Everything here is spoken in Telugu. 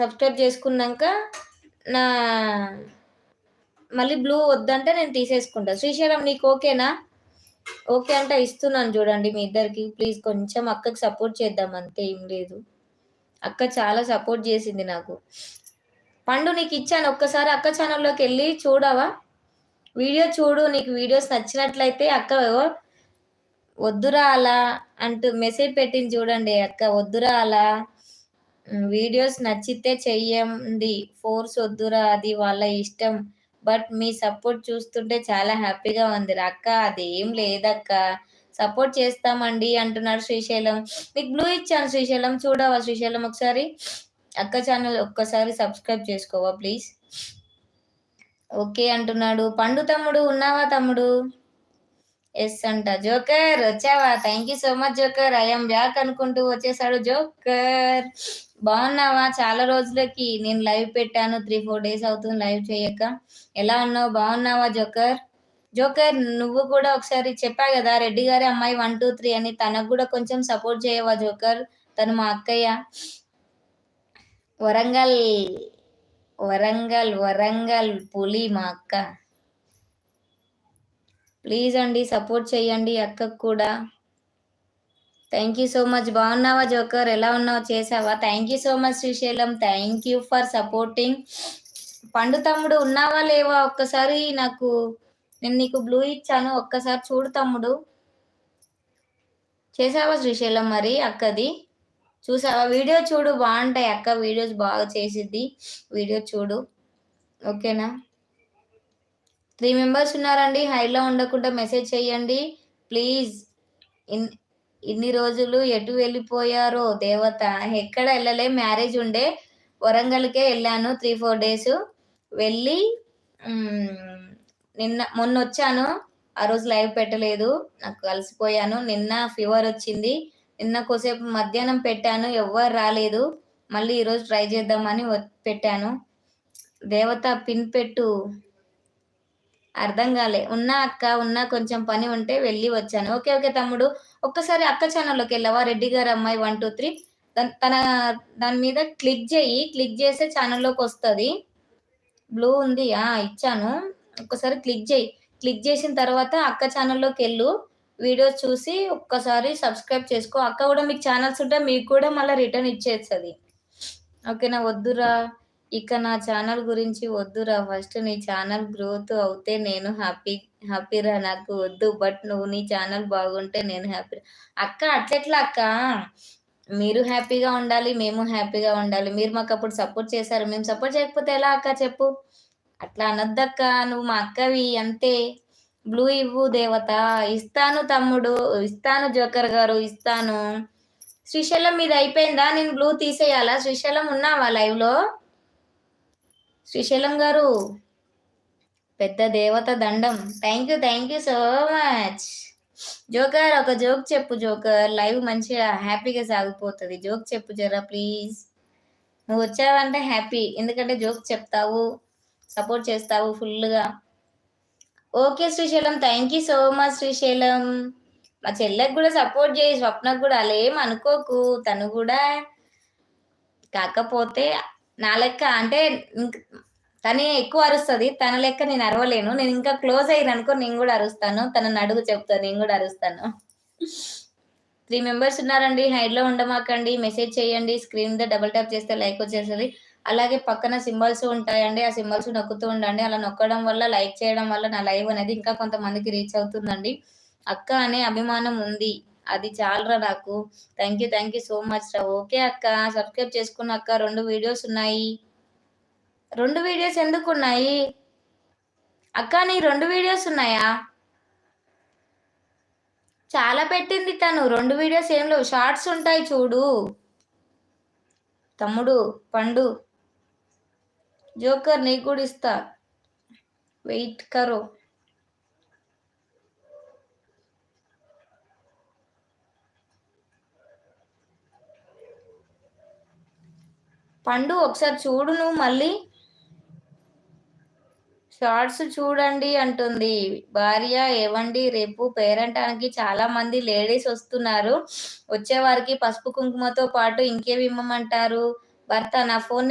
సబ్స్క్రైబ్ చేసుకున్నాక నా మళ్ళీ బ్లూ వద్దంటే నేను తీసేసుకుంటా. శ్రీశైలం నీకు ఓకేనా? ఓకే అంటే ఇస్తున్నాను చూడండి మీ ఇద్దరికి. ప్లీజ్ కొంచెం అక్కకి సపోర్ట్ చేద్దాం. అంతే ఏం లేదు. అక్క చాలా సపోర్ట్ చేసింది నాకు. పండు నీకు ఇచ్చాను. ఒక్కసారి అక్క ఛానల్లోకి వెళ్ళి చూడవా? వీడియో చూడు. నీకు వీడియోస్ నచ్చినట్లయితే అక్క వద్దురా అలా అంటూ మెసేజ్ పెట్టింది చూడండి అక్క. వద్దురా అలా వీడియోస్ నచ్చితే చెయ్యండి. ఫోర్స్ వద్దురా అది వాళ్ళ ఇష్టం. బట్ మీ సపోర్ట్ చూస్తుంటే చాలా హ్యాపీగా ఉంది. అక్క అదేం లేదక్క. సపోర్ట్ చేస్తామండి అంటున్నాడు శ్రీశైలం. మీకు బ్లూ ఇచ్చాను శ్రీశైలం. చూడవా శ్రీశైలం ఒకసారి? అక్క ఛానల్ ఒక్కసారి సబ్స్క్రైబ్ చేసుకోవా ప్లీజ్? ఓకే అంటున్నాడు. పండు తమ్ముడు ఉన్నావా తమ్ముడు? ఎస్ అంట. జోకర్ వచ్చావా? Thank you so much joker. I'm back అనుకుంటూ వచ్చేసాడు జోకర్. బాగున్నావా? చాలా రోజులకి నేను లైవ్ పెట్టాను. త్రీ ఫోర్ డేస్ అవుతుంది లైవ్ చేయక. ఎలా ఉన్నావు? బాగున్నావా జోకర్? జోకర్ నువ్వు కూడా ఒకసారి చెప్పా కదా రెడ్డి గారి అమ్మాయి వన్ టూ త్రీ అని. తనకు కూడా కొంచెం సపోర్ట్ చేయవా జోకర్? తను మా అక్కయ్య. వరంగల్ వరంగల్ వరంగల్ పులి మా అక్క. ప్లీజ్ అండి సపోర్ట్ చేయండి అక్కకు కూడా. థ్యాంక్ యూ సో మచ్ బాగున్నావా జోకర్? ఎలా ఉన్నావు? చేసావా? Thank you so much Srisailam. Thank you for supporting Pandu తమ్ముడు ఉన్నావా లేవా? ఒక్కసారి నాకు నేను నీకు బ్లూ ఇచ్చాను. ఒక్కసారి చూడు తమ్ముడు. చేసావా శ్రీశైలం మరి అక్కది? చూసావా? వీడియో చూడు. బాగుంటాయి అక్క. వీడియోస్ బాగా చేసిద్ది. వీడియో చూడు. ఓకేనా? త్రీ మెంబర్స్ ఉన్నారండి. హైలో ఉండకుండా మెసేజ్ చేయండి ప్లీజ్ ఇన్ ఇన్ని రోజులు ఎటు వెళ్ళిపోయారో దేవత. ఎక్కడ వెళ్ళలే? మ్యారేజ్ ఉండే వరంగల్కే వెళ్ళాను త్రీ ఫోర్ డేస్ వెళ్ళి నిన్న మొన్న వచ్చాను ఆ రోజు లైవ్ పెట్టలేదు. నాకు కలిసిపోయాను నిన్న ఫీవర్ వచ్చింది. నిన్న కొద్దిసేపు మధ్యాహ్నం పెట్టాను. ఎవ్వరు రాలేదు. మళ్ళీ ఈరోజు ట్రై చేద్దామని పెట్టాను. దేవత పిన్ పెట్టు. అర్థం కాలే. ఉన్నా అక్క ఉన్నా కొంచెం పని ఉంటే వెళ్ళి వచ్చాను. ఓకే ఓకే తమ్ముడు. ఒక్కసారి అక్క ఛానల్లోకి వెళ్ళావా? రెడ్డి గారు అమ్మాయి వన్ టూ త్రీ. తన దాని మీద క్లిక్ చేయి. క్లిక్ చేస్తే ఛానల్లోకి వస్తుంది. బ్లూ ఉంది. ఆ ఇచ్చాను. ఒక్కసారి క్లిక్ చేయి. క్లిక్ చేసిన తర్వాత అక్క ఛానల్లోకి వెళ్ళు. వీడియోస్ చూసి ఒక్కసారి సబ్స్క్రైబ్ చేసుకో. అక్క కూడా మీకు ఛానల్స్ ఉంటే మీకు కూడా మళ్ళీ రిటర్న్ ఇచ్చేస్తుంది. ఓకేనా? వద్దురా. ఇక నా ఛానల్ గురించి వద్దురా ఫస్ట్ నీ ఛానల్ గ్రోత్ అవుతే నేను హ్యాపీ హ్యాపీరా నాకు వద్దు బట్ నువ్వు నీ ఛానల్ బాగుంటే నేను హ్యాపీ అక్క అట్లెట్లా అక్క? మీరు హ్యాపీగా ఉండాలి మేము హ్యాపీగా ఉండాలి. మీరు మాకు అప్పుడు సపోర్ట్ చేశారు. మేము సపోర్ట్ చేయకపోతే ఎలా అక్క చెప్పు? అట్లా అనొద్దక్క నువ్వు మా అక్కవి అంతే బ్లూ ఇవ్వు దేవత. ఇస్తాను తమ్ముడు ఇస్తాను జోకర్ గారు ఇస్తాను. శ్రీశైలం మీద అయిపోయిందా? నేను బ్లూ తీసేయాలా? శ్రీశైలం ఉన్నావా లైవ్లో? శ్రీశైలం గారు పెద్ద దేవత దండం. Thank you thank you so much joker ఒక జోక్ చెప్పు జోకర్ లైవ్ మంచిగా హ్యాపీగా సాగిపోతుంది. జోక్ చెప్పు జరా ప్లీజ్ నువ్వు వచ్చావంటే హ్యాపీ ఎందుకంటే జోక్ చెప్తావు సపోర్ట్ చేస్తావు ఫుల్గా okay Srisailam. Thank you so much Srisailam. మా చెల్లెకి కూడా సపోర్ట్ చేయి స్వప్నకు కూడా. అలా ఏం అనుకోకు. తను కూడా కాకపోతే నా లెక్క అంటే తనే ఎక్కువ అరుస్తుంది తన లెక్క నేను అరవలేను. నేను ఇంకా క్లోజ్ అయ్యాను అనుకో నేను కూడా అరుస్తాను. తనని అడుగు చెప్తాను నేను కూడా అరుస్తాను. త్రీ మెంబర్స్ ఉన్నారండి. హైడ్లో ఉండమాకండి. మెసేజ్ చేయండి. స్క్రీన్ మీద డబుల్ ట్యాప్ చేస్తే లైక్ వచ్చేస్తుంది. అలాగే పక్కన సింబల్స్ ఉంటాయండి. ఆ సింబల్స్ నొక్కుతూ ఉండండి. అలా నొక్కడం వల్ల లైక్ చేయడం వల్ల నా లైవ్ అనేది ఇంకా కొంతమందికి రీచ్ అవుతుందండి. అక్క అనే అభిమానం ఉంది. అది చాలరా నాకు. Thank you thank you so much రా. ఓకే అక్క సబ్స్క్రైబ్ చేసుకున్న అక్క రెండు వీడియోస్ ఉన్నాయి. రెండు వీడియోస్ ఎందుకు ఉన్నాయి అక్క నీ రెండు వీడియోస్ ఉన్నాయా? చాలా పెట్టింది తను. రెండు వీడియోస్ ఏం లేవు. షార్ట్స్ ఉంటాయి చూడు. తమ్ముడు పండు. జోకర్ నీకు కూడా ఇస్తా. వెయిట్ కరో. పండు ఒకసారి చూడు నువ్వు మళ్ళీ. షార్ట్స్ చూడండి అంటుంది. భార్య ఏవండి? రేపు పేరంటానికి చాలా మంది లేడీస్ వస్తున్నారు. వచ్చే వారికి పసుపు కుంకుమతో పాటు ఇంకేమి ఇమ్మమంటారు భర్త నా ఫోన్